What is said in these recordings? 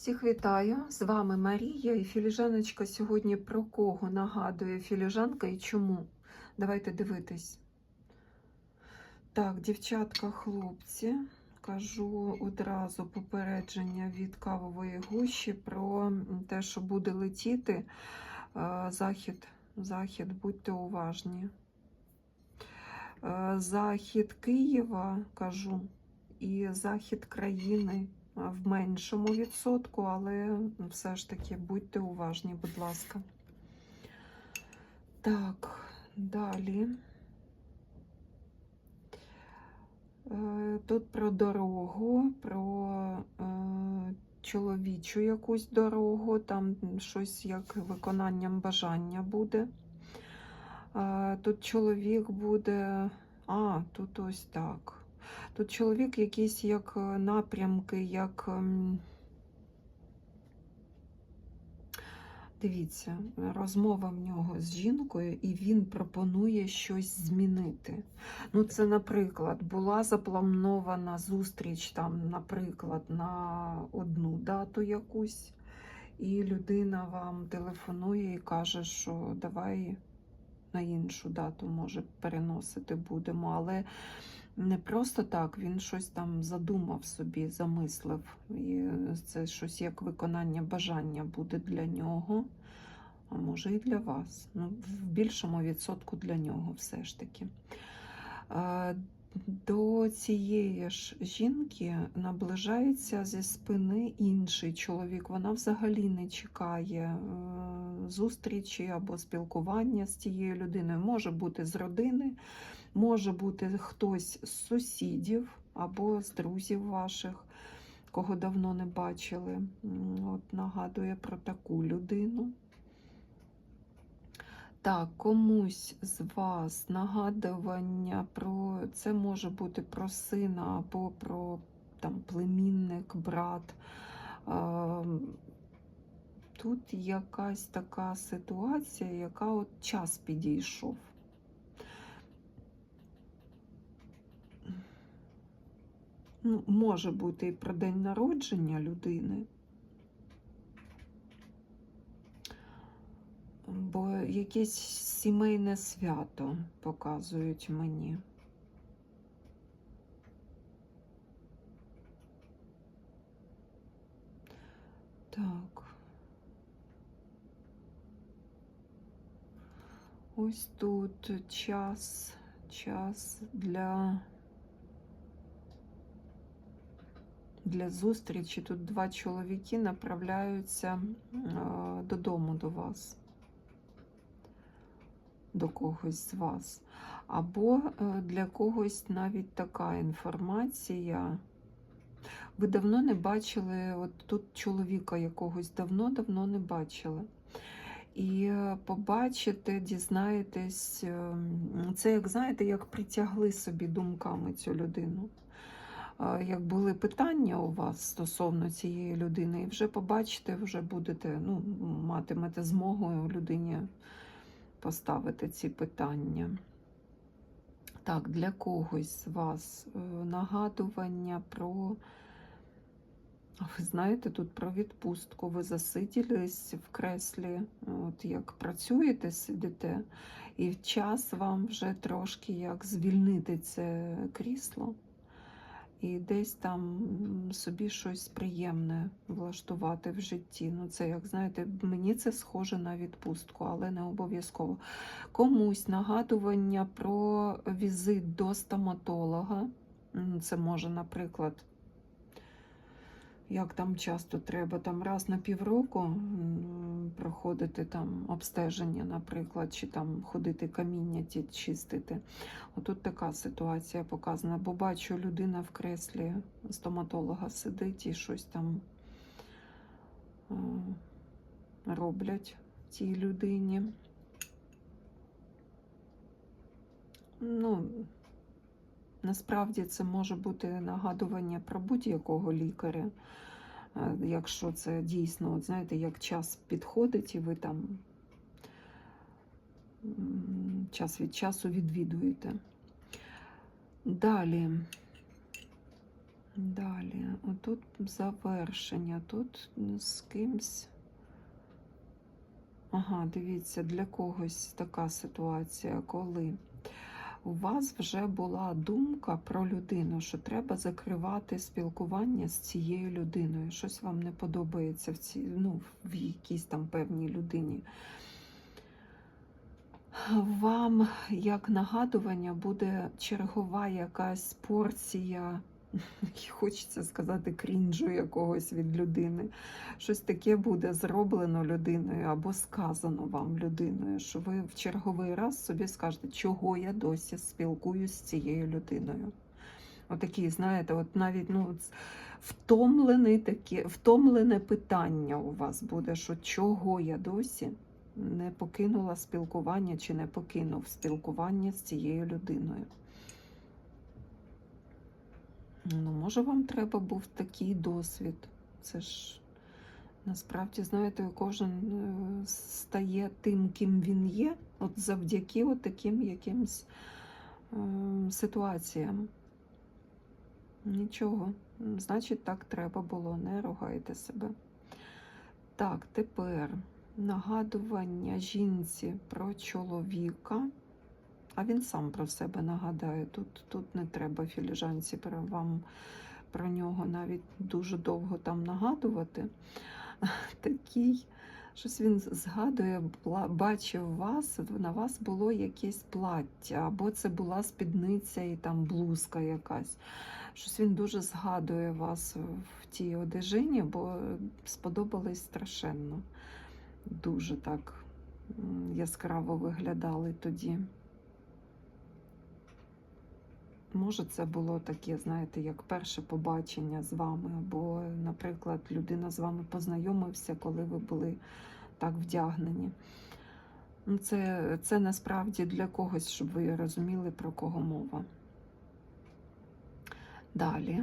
Всіх вітаю! З вами Марія і філіжаночка сьогодні про кого нагадує філіжанка і чому. Давайте дивитись. Так, дівчатка, хлопці, кажу одразу попередження від кавової гущі про те, що буде летіти е, захід. Захід, будьте уважні. Е, Захід Києва, кажу, і захід країни в меншому відсотку, але все ж таки будьте уважні, будь ласка. Так, далі. Е, Тут про дорогу, про е, чоловічу якусь дорогу, там щось як виконанням бажання буде. Е, Тут чоловік буде. А, тут ось так. Тут чоловік якісь як е, напрямки, як. ем, Дивіться, розмова в нього з жінкою, і він пропонує щось змінити. Ну, це, наприклад, була запланована зустріч, там, наприклад, на одну дату якусь, і людина вам телефонує і каже, що давай на іншу дату, може, переносити будемо. Але не просто так, він щось там задумав собі, замислив. І це щось як виконання бажання буде для нього, а може і для вас. Ну, в більшому відсотку для нього все ж таки. До цієї ж жінки наближається зі спини інший чоловік. Вона взагалі не чекає е, зустрічі або спілкування з цією людиною. Може бути з родини, може бути хтось з сусідів або з друзів ваших, кого давно не бачили. От нагадує про таку людину. Так, комусь з вас нагадування про це може бути про сина або про там племінник, брат. Тут якась така ситуація, яка от час підійшов. Ну, може бути і про день народження людини. Бо якесь сімейне свято показують мені. Так. Ось тут час, час для, для зустрічі. Тут два чоловіки направляються е, додому до вас до когось з вас. Або е, для когось навіть така інформація. Ви давно не бачили, от тут чоловіка якогось давно-давно не бачили. І е, побачите, дізнаєтесь, е, це, як знаєте, як притягли собі думками цю людину. Як були питання у вас стосовно цієї людини, і вже побачите, вже будете, ну, матимете змогу людині поставити ці питання. Так, для когось з вас е, нагадування про, ви знаєте, тут про відпустку. Ви засиділись в креслі, от як працюєте, сидите, і час вам вже трошки як звільнити це крісло. І десь там собі щось приємне влаштувати в житті. Ну, це, як знаєте, мені це схоже на відпустку, але не обов'язково. Комусь нагадування про візит до стоматолога. Це може, наприклад, як там часто треба, там раз на півроку проходити там обстеження, наприклад, чи там ходити каміння ті чистити. Отут така ситуація показана, бо бачу, людина в креслі стоматолога сидить і щось там е, роблять цій людині. Ну, насправді це може бути нагадування про будь-якого лікаря. Е, Якщо це дійсно, от знаєте, як час підходить, і ви там час від часу відвідуєте. Далі. Далі, отут завершення, тут з кимсь. Ага, дивіться, для когось така ситуація, коли у вас вже була думка про людину, що треба закривати спілкування з цією людиною. Щось вам не подобається в цій, ну, в якійсь там певній людині. Вам, як нагадування, буде чергова якась порція, хочеться сказати, крінжу якогось від людини. Щось таке буде зроблено людиною або сказано вам людиною, що ви в черговий раз собі скажете, чого я досі спілкуюсь з цією людиною. Отакі, знаєте, от навіть ну, от втомлене, таке, втомлене питання у вас буде, що чого я досі не покинула спілкування чи не покинув спілкування з цією людиною. Ну, може, вам треба був такий досвід. Це ж насправді, знаєте, кожен е, стає тим, ким він є, от завдяки от таким якимсь е, ситуаціям. Нічого. Значить, так треба було, не ругайте себе. Так, тепер нагадування жінці про чоловіка. А він сам про себе нагадає. Тут, тут не треба філіжанці про вам про нього навіть дуже довго там нагадувати. Такий, щось він згадує, бачив вас, на вас було якесь плаття, або це була спідниця і там блузка якась. Щось він дуже згадує вас в тій одежині, бо сподобались страшенно. Дуже так яскраво виглядали тоді. Може, це було таке, знаєте, як перше побачення з вами, або, наприклад, людина з вами познайомився, коли ви були так вдягнені. Ну, Це, це насправді для когось, щоб ви розуміли, про кого мова. Далі.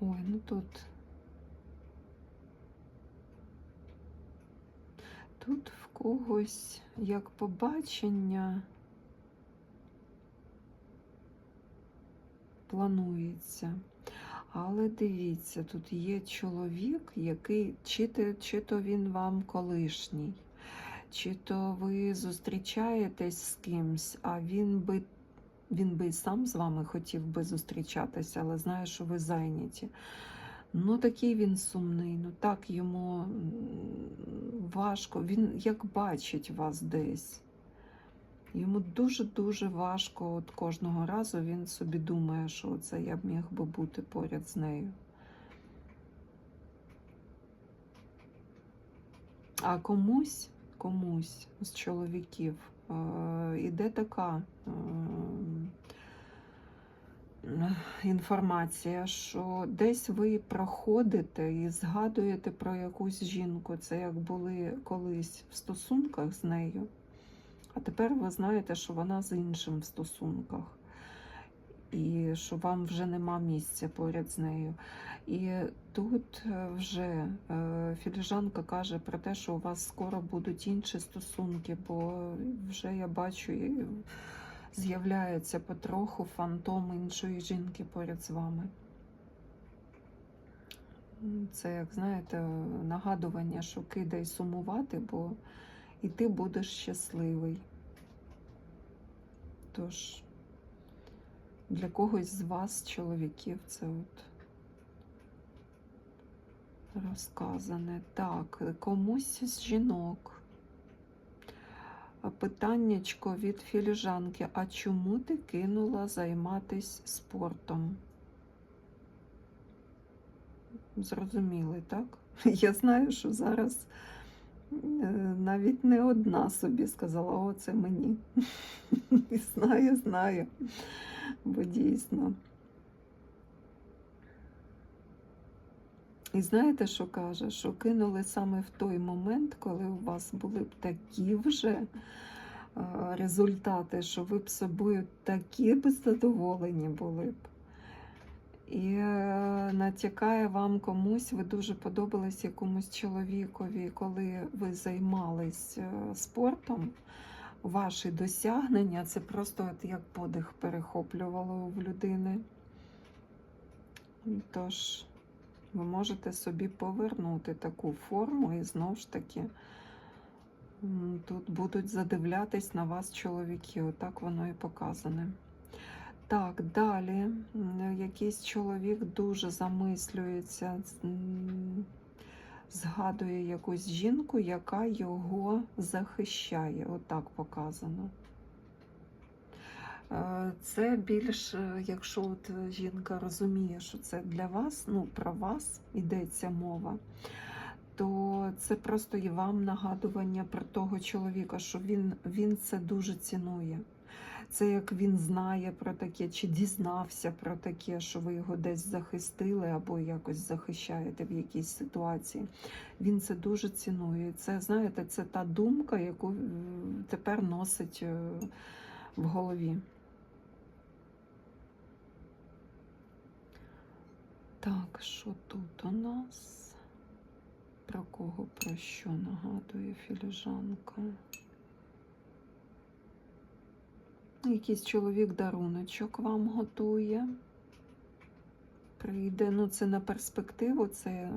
Ой, ну тут. Тут в когось як побачення. Планується. Але дивіться, тут є чоловік, який чи то, чи то він вам колишній, чи то ви зустрічаєтесь з кимсь, а він би він би сам з вами хотів би зустрічатися, але знає, що ви зайняті. Ну, такий він сумний, ну так йому важко. Він як бачить вас десь. Йому дуже-дуже важко от кожного разу він собі думає, що це я б міг би бути поряд з нею. А комусь, комусь з чоловіків е, іде така е, інформація, що десь ви проходите і згадуєте про якусь жінку, це як були колись в стосунках з нею. А тепер ви знаєте, що вона з іншим в стосунках, і що вам вже нема місця поряд з нею. І тут е, вже е, філіжанка каже про те, що у вас скоро будуть інші стосунки, бо вже я бачу, з'являється потроху фантом іншої жінки поряд з вами. Це, як знаєте, нагадування, що кидай сумувати, бо і ти будеш щасливий. Тож, для когось з вас, чоловіків, це от розказане. Так, комусь з жінок. Питаннячко від філіжанки. А чому ти кинула займатися спортом? Зрозуміли, так? Я знаю, що зараз навіть не одна собі сказала, о, це мені. Знаю, знаю, бо дійсно. І знаєте, що каже? Що кинули саме в той момент, коли у вас були б такі вже результати, що ви б собою такі б задоволені були б. І е, натякає вам комусь, ви дуже подобались якомусь чоловікові, коли ви займались е, спортом. Ваші досягнення це просто от як подих перехоплювало в людини. Тож, ви можете собі повернути таку форму і знову ж таки тут будуть задивлятись на вас чоловіки. Отак воно і показане. Так, далі якийсь чоловік дуже замислюється, згадує якусь жінку, яка його захищає. Отак показано. Е, Це більш, е, якщо от жінка розуміє, що це для вас, ну про вас йдеться мова, то це просто є вам нагадування про того чоловіка, що він, він це дуже цінує. Це як він знає про таке, чи дізнався про таке, що ви його десь захистили або якось захищаєте в якійсь ситуації. Він це дуже цінує. Це, знаєте, це та думка, яку е, тепер носить е, в голові. Так, що тут у нас? Про кого про що нагадує філіжанка? Якийсь чоловік даруночок вам готує. Прийде, ну це на перспективу, це е,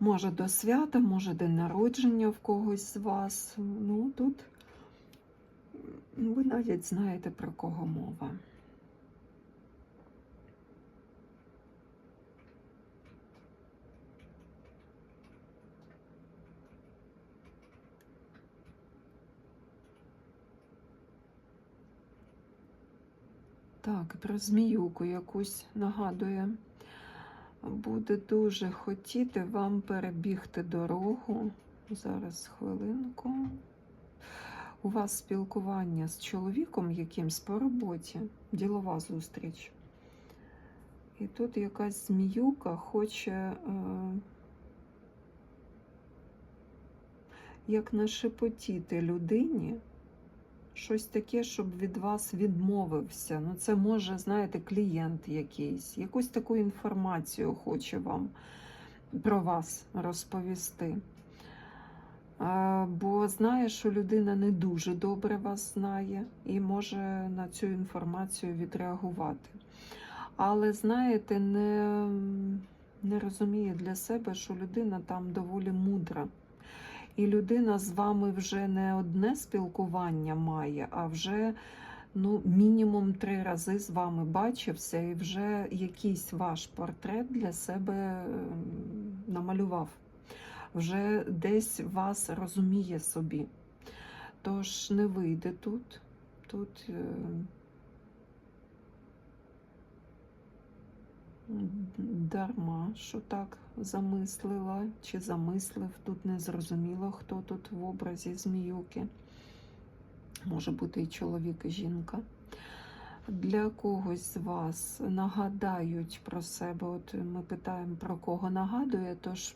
може до свята, може день народження в когось з вас. Ну тут ви навіть знаєте про кого мова. Так, про зміюку якусь нагадує. Буде дуже хотіти вам перебігти дорогу. Зараз хвилинку. У вас спілкування з чоловіком якимсь по роботі, ділова зустріч. І тут якась зміюка хоче е, як нашепотіти людині щось таке, щоб від вас відмовився. Ну, це може, знаєте, клієнт якийсь, якусь таку інформацію хоче вам про вас розповісти. Бо знає, що людина не дуже добре вас знає і може на цю інформацію відреагувати. Але, знаєте, не, не розуміє для себе, що людина там доволі мудра. І людина з вами вже не одне спілкування має, а вже ну, мінімум три рази з вами бачився і вже якийсь ваш портрет для себе намалював. Вже десь вас розуміє собі. Тож не вийде тут. Тут е, дарма, що так замислила чи замислив. Тут не зрозуміло, хто тут в образі зміюки. Може бути і чоловік, і жінка. Для когось з вас нагадають про себе. От ми питаємо, про кого нагадує, тож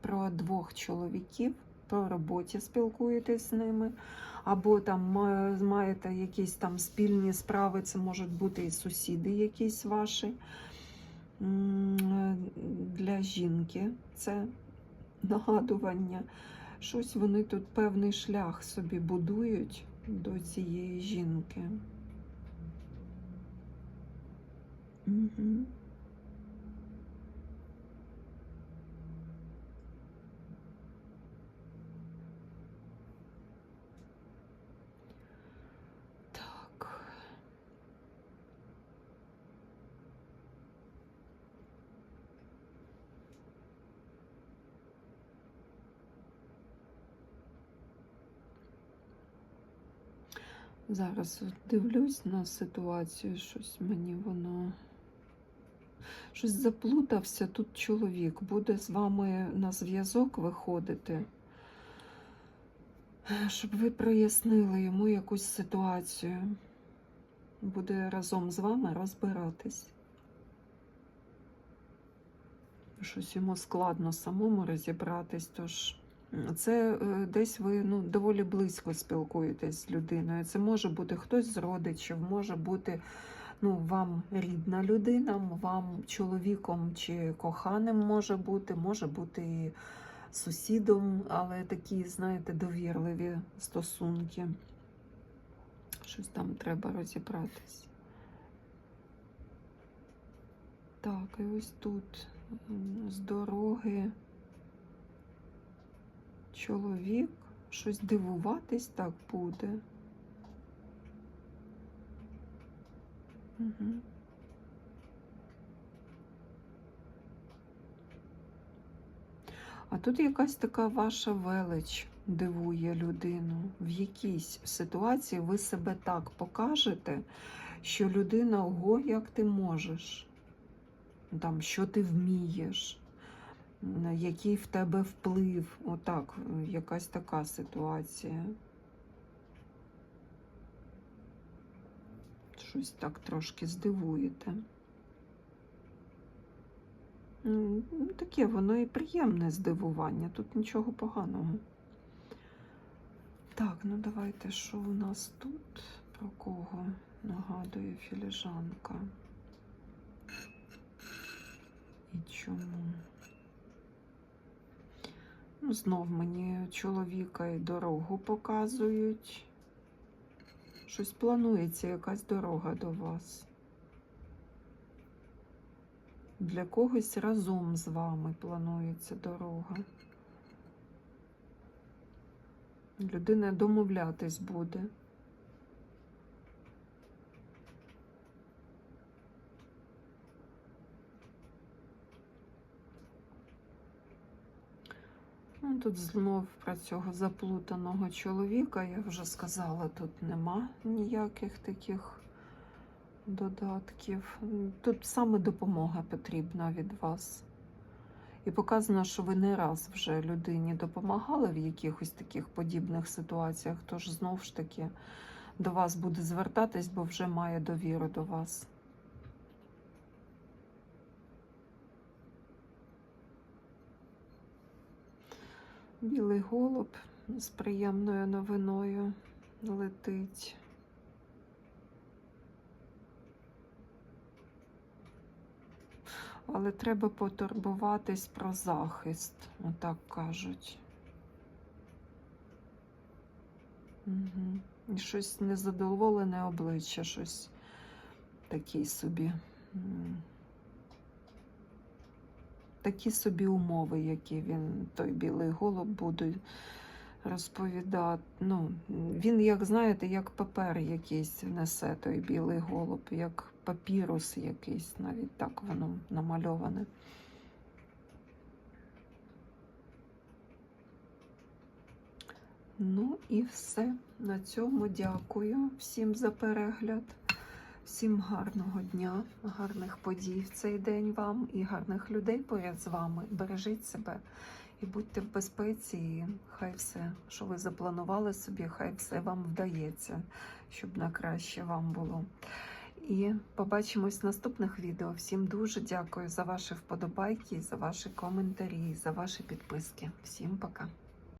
про двох чоловіків, по роботі спілкуєтесь з ними, або там маєте якісь там спільні справи, це можуть бути і сусіди якісь ваші. М, Для жінки це нагадування. Щось вони тут певний шлях собі будують до цієї жінки. Угу. Так. Зараз дивлюсь на ситуацію, щось мені воно. Щось заплутався тут чоловік, буде з вами на зв'язок виходити, щоб ви прояснили йому якусь ситуацію. Буде разом з вами розбиратись. Щось йому складно самому розібратись, тож це е, десь ви ну, доволі близько спілкуєтесь з людиною. Це може бути хтось з родичів, може бути ну, вам рідна людина, вам чоловіком чи коханим може бути, може бути і сусідом, але такі, знаєте, довірливі стосунки. Щось там треба розібратись. Так, і ось тут з дороги чоловік щось дивуватись так буде. Угу. А тут якась така ваша велич дивує людину. В якійсь ситуації ви себе так покажете, що людина ого, як ти можеш, там, що ти вмієш, який в тебе вплив. Отак, е, якась така ситуація. Щось так трошки здивуєте. Ну, Таке воно і приємне здивування, тут нічого поганого. Так, ну давайте, що у нас тут? Про кого нагадує філіжанка? І чому? Знов мені чоловіка і дорогу показують. Щось планується, якась дорога до вас. Для когось разом з вами планується дорога. Людина домовлятись буде. Ну, Тут знов про цього заплутаного чоловіка, я вже сказала, тут нема ніяких таких додатків. Тут саме допомога потрібна від вас. І показано, що ви не раз вже людині допомагали в якихось таких подібних ситуаціях, тож знов ж таки до вас буде звертатись, бо вже має довіру до вас. Білий голуб з приємною новиною летить. Але треба потурбуватись про захист, отак кажуть. Угу. І щось незадоволене обличчя, щось такий собі. Такі собі умови, які він, той білий голуб, буде розповідати. Ну, він, як знаєте, як папер якийсь несе той білий голуб, як папірус якийсь, навіть так воно намальоване. Ну і все. На цьому дякую всім за перегляд. Всім гарного дня, гарних подій в цей день вам і гарних людей поряд з вами. Бережіть себе і будьте в безпеці. І хай все, що ви запланували собі, хай все вам вдається, щоб на краще вам було. І побачимось в наступних відео. Всім дуже дякую за ваші вподобайки, за ваші коментарі, за ваші підписки. Всім пока.